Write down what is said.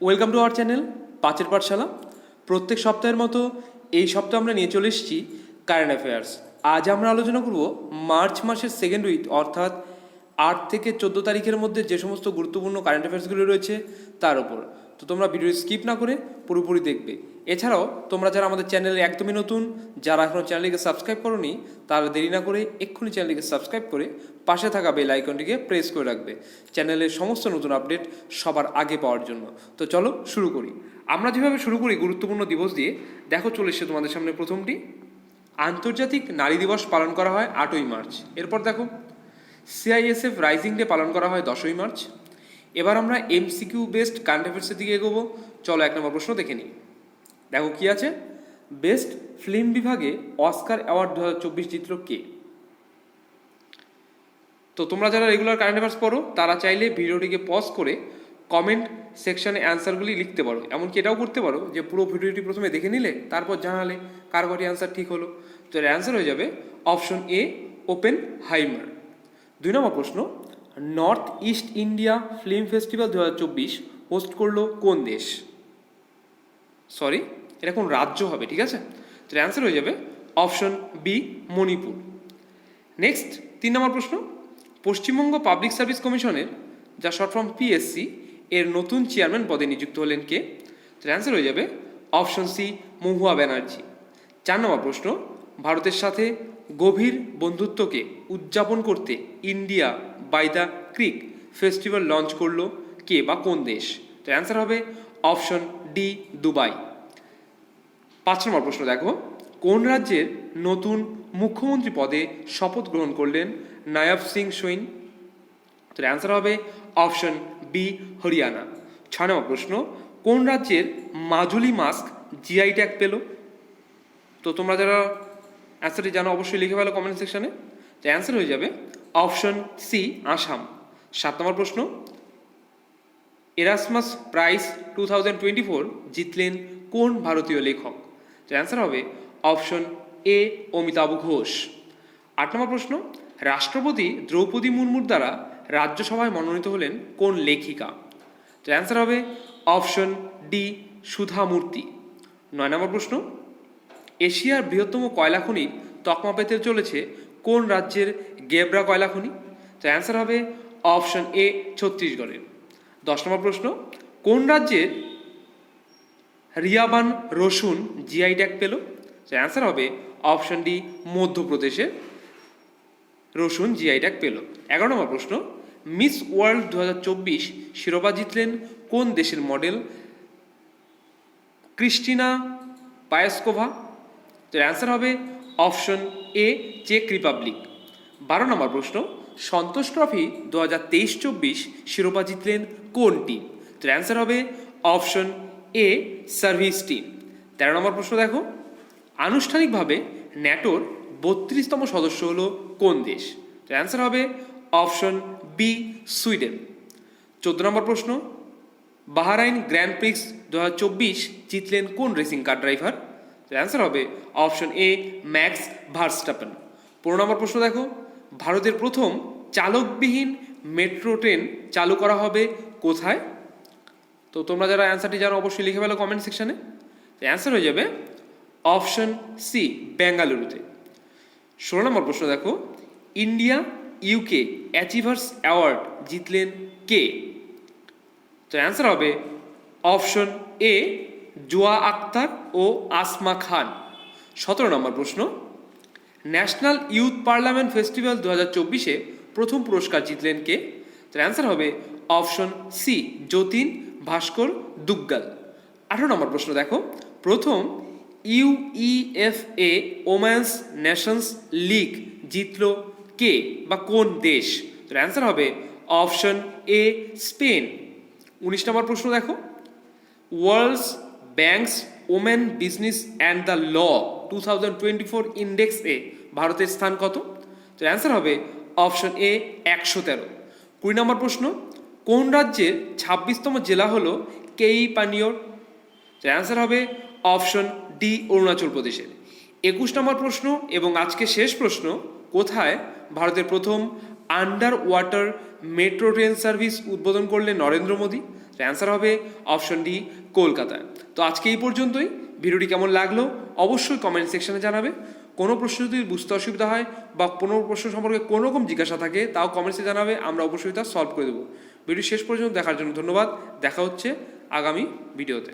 Welcome to our channel পাঁচের পাঠশালা প্রত্যেক সপ্তাহের মতো এই সপ্তাহে আমরা নিয়ে চলে এসেছি কারেন্ট অ্যাফেয়ার্স আজ আমরা আলোচনা করব মার্চ মাসের সেকেন্ড উইক অর্থাৎ আট থেকে চোদ্দ তারিখের মধ্যে যে সমস্ত গুরুত্বপূর্ণ কারেন্ট অ্যাফেয়ার্সগুলো রয়েছে তার উপর। তো তোমরা ভিডিও স্কিপ না করে পুরোপুরি দেখবে। এছাড়াও, তোমরা যারা আমাদের চ্যানেলে একদমই নতুন, যারা এখনও চ্যানেলটিকে সাবস্ক্রাইব করোনি, তারা দেরি না করে এক্ষুনি চ্যানেলটিকে সাবস্ক্রাইব করে পাশে থাকা বেল আইকনটিকে প্রেস করে রাখবে। চ্যানেলের সমস্ত নতুন আপডেট সবার আগে পাওয়ার জন্য। তো চলো শুরু করি। আমরা যেভাবে শুরু করি গুরুত্বপূর্ণ দিবস দিয়ে, দেখো চলে এসছে তোমাদের সামনে প্রথমটি। আন্তর্জাতিক নারী দিবস পালন করা হয় আটই মার্চ। এরপর দেখো সিআইএসএফ রাইজিং ডে পালন করা হয় দশই মার্চ। এবার আমরা এমসিকিউ বেস্ট কারেন্ট অ্যাফেয়ার্সের দিকে এগোবো। চলো এক নম্বর প্রশ্ন দেখে নিই। দেখো কি আছে? বেস্ট ফিল্ম বিভাগে অস্কার অ্যাওয়ার্ড দু হাজার চব্বিশ জিতল কে? তো তোমরা যারা রেগুলার কারেন্ট অ্যাফেয়ার্স পড়ো, তারা চাইলে ভিডিওটিকে পজ করে কমেন্ট সেকশনে অ্যান্সারগুলি লিখতে পারো। এমনকি এটাও করতে পারো যে পুরো ভিডিওটি প্রথমে দেখে নিলে, তারপর জানালে কার কটি অ্যান্সার ঠিক হলো। তো অ্যান্সার হয়ে যাবে অপশন এ ওপেন হাইমার দুই নম্বর প্রশ্ন north east India film festival দু হাজার চব্বিশ হোস্ট করল কোন দেশ? সরি এটা কোন রাজ্য হবে, ঠিক আছে? তো অ্যান্সার হয়ে যাবে অপশন বি মণিপুর। নেক্সট তিন নম্বর প্রশ্ন। পশ্চিমবঙ্গ পাবলিক সার্ভিস কমিশনের যা শর্ট ফর্ম পিএসসি এর নতুন চেয়ারম্যান পদে নিযুক্ত হলেন কে? তো অ্যান্সার হয়ে যাবে অপশন সি মহুয়া ব্যানার্জি। চার নম্বর প্রশ্ন। ভারতের সাথে গভীর বন্ধুত্বকে উদযাপন করতে India by the creek festival launch করল কে বা কোন দেশ? তো অ্যান্সার হবে অপশন ডি, দুবাই। পাঁচ নম্বর প্রশ্ন দেখো। কোন রাজ্যের নতুন মুখ্যমন্ত্রী পদে শপথ গ্রহণ করলেন নায়াব সিং সৈন? তো অ্যান্সার হবে অপশন বি, হরিয়ানা। ছয় নম্বর প্রশ্ন, কোন রাজ্যের মাজুলি মাস্ক জিআই ট্যাগ পেল? তো তোমরা যারা অ্যান্সারটি জানো, অবশ্যই লিখে ফেলো কমেন্ট সেকশনে। তো অ্যান্সার হয়ে যাবে অপশন সি আসাম সাত নম্বর প্রশ্ন Erasmus prize two thousand twenty four জিতলেন কোন ভারতীয় লেখক? তো অ্যান্সার হবে অপশন এ অমিতাভ ঘোষ। আট নম্বর প্রশ্ন, রাষ্ট্রপতি দ্রৌপদী মুর্মুর দ্বারা রাজ্যসভায় মনোনীত হলেন কোন লেখিকা? তো অ্যান্সার হবে অপশন ডি সুধা মূর্তি নয় নম্বর প্রশ্ন, এশিয়ার বৃহত্তম কয়লা খনি তকমা পেতে চলেছে কোন রাজ্যের গেবরা কয়লা খনি? তো অ্যান্সার হবে অপশন এ ছত্তিশগড়ের। দশ নম্বর প্রশ্ন, কোন রাজ্যের রিয়াবান রসুন জিআই ট্যাগ পেল? তো অ্যান্সার হবে অপশন ডি মধ্যপ্রদেশের রসুন জিআই ট্যাগ পেল। এগারো নম্বর প্রশ্ন, মিস ওয়ার্ল্ড দু হাজার চব্বিশ শিরোপা জিতলেন কোন দেশের মডেল? ক্রিস্টিনা পায়াসকোভা। তো অ্যান্সার হবে অপশন এ, চেক রিপাবলিক। বারো নম্বর প্রশ্ন, সন্তোষ ট্রফি দু হাজার তেইশ চব্বিশ শিরোপা জিতলেন কোন টিম তো অ্যান্সার হবে অপশন এ, সার্ভিস টিম। তেরো নম্বর প্রশ্ন দেখো, আনুষ্ঠানিকভাবে ন্যাটোর বত্রিশতম সদস্য হলো কোন দেশ? তো অ্যান্সার হবে অপশন বি, সুইডেন। চোদ্দ নম্বর প্রশ্ন, বাহারাইন গ্র্যান্ড প্রিক্স দু হাজার চব্বিশ জিতলেন কোন রেসিং কার ড্রাইভার? অ্যান্সার হবে অপশন এ ম্যাক্স ভার্স্টাপেন পনেরো নম্বর প্রশ্ন দেখো। ভারতের প্রথম চালকবিহীন মেট্রো ট্রেন চালু করা হবে কোথায়? তো তোমরা যারা অ্যান্সারটি জানো, অবশ্যই লিখে ফেলো কমেন্ট সেকশনে অ্যান্সার হয়ে যাবে অপশন সি বেঙ্গালুরুতে ষোলো নম্বর প্রশ্ন দেখো। ইন্ডিয়া ইউকে অ্যাচিভার্স অ্যাওয়ার্ড জিতলেন কে? তো অ্যান্সার হবে অপশন এ জোয়া আক্তার ও আসমা খান। সতেরো নম্বর প্রশ্ন। ন্যাশনাল ইউথ পার্লামেন্ট ফেস্টিভ্যাল দু হাজার চব্বিশে প্রথম পুরস্কার জিতলেন কে? তার অ্যান্সার হবে অপশন সি, যতীন ভাস্কর দুগ্গাল। আঠারো নম্বর প্রশ্ন দেখো। প্রথম ইউইএফএ ওম্যান্স নেশনস লিগ জিতল কে বা কোন দেশ? তার অ্যান্সার হবে অপশন এ, স্পেন। উনিশ নম্বর প্রশ্ন দেখো। World's bank's women business and the law two thousand twenty four ইন্ডেক্সে ভারতের স্থান কত? তো অ্যান্সার হবে অপশন এ একশো তেরো। কুড়ি নম্বর প্রশ্ন, কোন রাজ্যের ছাব্বিশতম জেলা হলো কেই পানিয়র তো অ্যান্সার হবে অপশন ডি অরুণাচল প্রদেশের। একুশ নম্বর প্রশ্ন এবং আজকে শেষ প্রশ্ন, কোথায় ভারতের প্রথম underwater metro train service উদ্বোধন করলেন নরেন্দ্র মোদী? অ্যান্সার হবে অপশন ডি কলকাতায়। তো আজকে এই পর্যন্তই। ভিডিওটি কেমন লাগল অবশ্যই কমেন্ট সেকশনে জানাবে। কোনো প্রশ্ন যদি বুঝতে অসুবিধা হয় বা কোনো প্রশ্ন সম্পর্কে কোনো রকম জিজ্ঞাসা থাকে, তাও কমেন্টসে জানাবে, আমরা অবশ্যই তা সলভ করে দেবো। ভিডিও শেষ পর্যন্ত দেখার জন্য ধন্যবাদ। দেখা হচ্ছে আগামী ভিডিওতে।